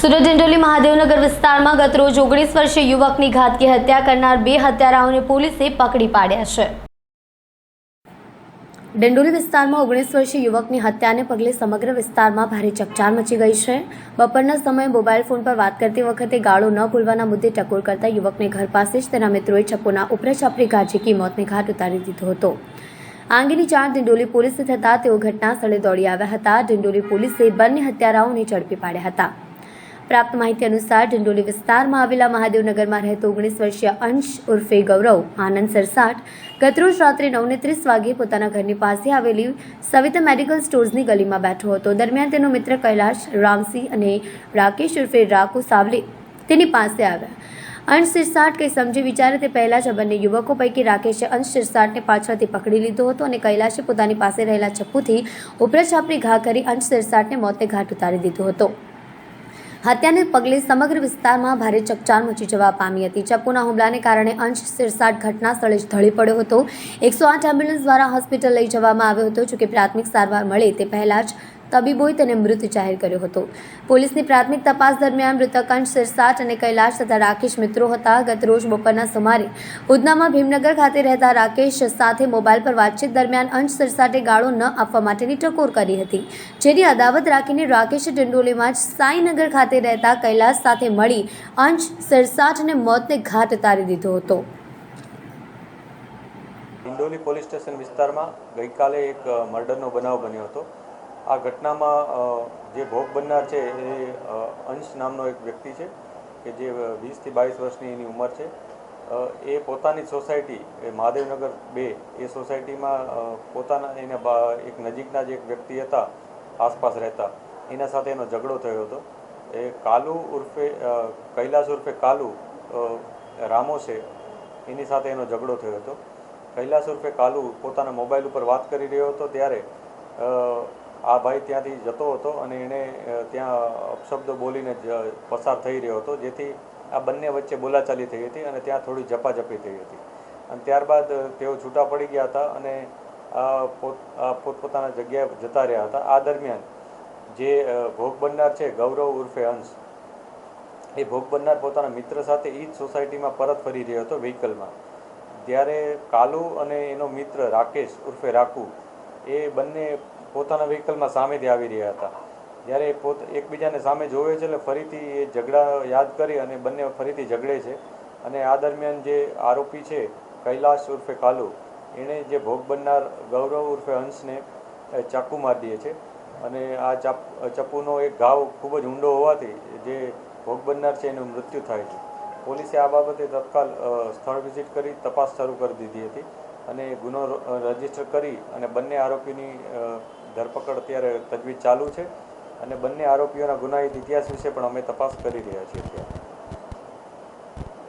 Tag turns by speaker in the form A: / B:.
A: સુરત ડિંડોલી મહાદેવનગર વિસ્તારમાં ગતરોજ ઓગણીસ વર્ષે યુવકની ઘાતકી હત્યા કરનાર બે હત્યારાઓને પોલીસે પકડી પાડ્યા છે. ડંડોલી વિસ્તારમાં ઓગણીસ વર્ષીય યુવકની હત્યાને પગલે સમગ્ર વિસ્તારમાં ભારે ચકચાર મચી ગઈ છે. બપોરના સમયે મોબાઈલ ફોન પર વાત કરતી વખતે ગાળો ન ભૂલવાના મુદ્દે ટકોર કરતા યુવકને ઘર પાસે જ તેના મિત્રોએ છપ્પોના ઉપરાછાપરી ઘા ઝીકી મોતને ઘાટ ઉતારી દીધો હતો. આ અંગેની જાણ ડિંડોલી પોલીસને થતાં તેઓ ઘટના સ્થળે દોડી આવ્યા હતા. ડિંડોલી પોલીસે બંને હત્યારાઓને ઝડપી પાડ્યા હતા. પ્રાપ્ત માહિતી અનુસાર ડિંડોલી વિસ્તારમાં આવેલા મહાદેવનગરમાં રહેતો ઓગણીસ વર્ષીય અંશ ઉર્ફે ગૌરવ, આનંદ સરસાટ ગતરોજ રાત્રે નવને ત્રીસ વાગે પોતાના ઘરની પાસે આવેલી સવિતા મેડિકલ સ્ટોર્સની ગલીમાં બેઠો હતો. દરમિયાન તેનો મિત્ર કૈલાશ, રામસિંહ અને રાકેશ ઉર્ફે રાખુ સાવલે તેની પાસે આવ્યા. અંશ શિરસાટ કંઈ સમજી વિચારે તે પહેલાં જ બંને યુવકો પૈકી રાકેશે અંશ શિરસાટને પાછળથી પકડી લીધો હતો અને કૈલાશે પોતાની પાસે રહેલા ચપ્પુથી ઉપરછાપરી ઘા કરી અંશ શિરસાટને મોતે ઘાટ ઉતારી દીધો હતો. હત્યાને પગલે સમગ્ર વિસ્તારમાં ભારે ચકચાર મચી જવા પામી હતી. ચપ્પુના હુમલાને કારણે અંશ સિરસાટ ઘટના સ્થળે જ ઢળી પડ્યો હતો. એકસો આઠ એમ્બ્યુલન્સ દ્વારા હોસ્પિટલ લઈ જવામાં આવ્યો હતો. જોકે પ્રાથમિક સારવાર મળે તે પહેલાં જ તબીબોએ તેને મૃત જાહેર કર્યો હતો. પોલીસની પ્રાથમિક તપાસ દરમિયાન મૃતક અંશ સિરસાટ અને કૈલાશ તથા રાકેશ મિત્રો હતા. ગત રોજ બપોરના સુમારે ઉધનામાં ભીમનગર ખાતે રહેતા રાકેશ સાથે મોબાઈલ પર વાતચીત દરમિયાન અંશ સિરસાટે ગાળો ન આપવા માટેની ટકોર કરી હતી. જેની અદાવત રાખીને રાકેશે ડિંડોલીમાં જ સાંઈનગર ખાતે રહેતા કૈલાશ સાથે મળી અંશ સિરસાટને મોતને ઘાટ ઉતારી દીધો હતો.
B: ડિંડોલી પોલીસ સ્ટેશન વિસ્તારમાં ગઈકાલે એક મર્ડરનો બનાવ બન્યો હતો. આ ઘટનામાં જે ભોગ બનનાર છે એ અંશ નામનો એક વ્યક્તિ છે, કે જે વીસથી બાવીસ વર્ષની એની ઉંમર છે. એ પોતાની સોસાયટી, એ મહાદેવનગર બે, એ સોસાયટીમાં પોતાના એને એક નજીકના જે એક વ્યક્તિ હતા, આસપાસ રહેતા. એના સાથે એનો ઝઘડો થયો હતો. એ કાલુ ઉર્ફે કૈલાસ ઉર્ફે કાલુ રામો છે, એની સાથે એનો ઝઘડો થયો હતો. કૈલાસ ઉર્ફે કાલુ પોતાના મોબાઈલ ઉપર વાત કરી રહ્યો હતો ત્યારે આ ભાઈ ત્યાંથી જતો હતો અને એણે ત્યાં અપશબ્દો બોલીને જ પસાર થઈ રહ્યો હતો, જેથી આ બંને વચ્ચે બોલાચાલી થઈ હતી અને ત્યાં થોડી ઝપાઝપી થઈ હતી. અને ત્યારબાદ તેઓ છૂટા પડી ગયા હતા અને પોતપોતાના જગ્યાએ જતા રહ્યા હતા. આ દરમિયાન જે ભોગ બનનાર છે ગૌરવ ઉર્ફે અંશ, એ ભોગ બનનાર પોતાના મિત્ર સાથે એ જ સોસાયટીમાં પરત ફરી રહ્યો હતો વ્હીકલમાં. ત્યારે કાલુ અને એનો મિત્ર રાકેશ ઉર્ફે રાખુ એ બંને પોતાના વ્હીકલમાં સામેથી આવી રહ્યા હતા. જ્યારે એ પોત, એકબીજાને સામે જોવે છે એટલે ફરીથી એ ઝઘડા યાદ કરી અને બંને ફરીથી ઝઘડે છે. અને આ દરમિયાન જે આરોપી છે, કૈલાશ ઉર્ફે કાલુ, એણે જે ભોગ બનનાર ગૌરવ ઉર્ફે હંસને ચાકુ મારી દે છે. અને આ ચાપ ચપ્પુનો એક ઘાવ ખૂબ જ ઊંડો હોવાથી જે ભોગ બનનાર છે, એનું મૃત્યુ થાય છે. પોલીસે આ બાબતે તત્કાલ સ્થળ વિઝિટ કરી તપાસ શરૂ કરી દીધી હતી. અને ગુનો રજિસ્ટર કરી અને બંને આરોપીની ધરપકડ અત્યારે તજવીજ ચાલુ છે અને બંને આરોપીઓના ગુનાહિત ઇતિહાસ વિશે પણ અમે તપાસ કરી રહ્યા છીએ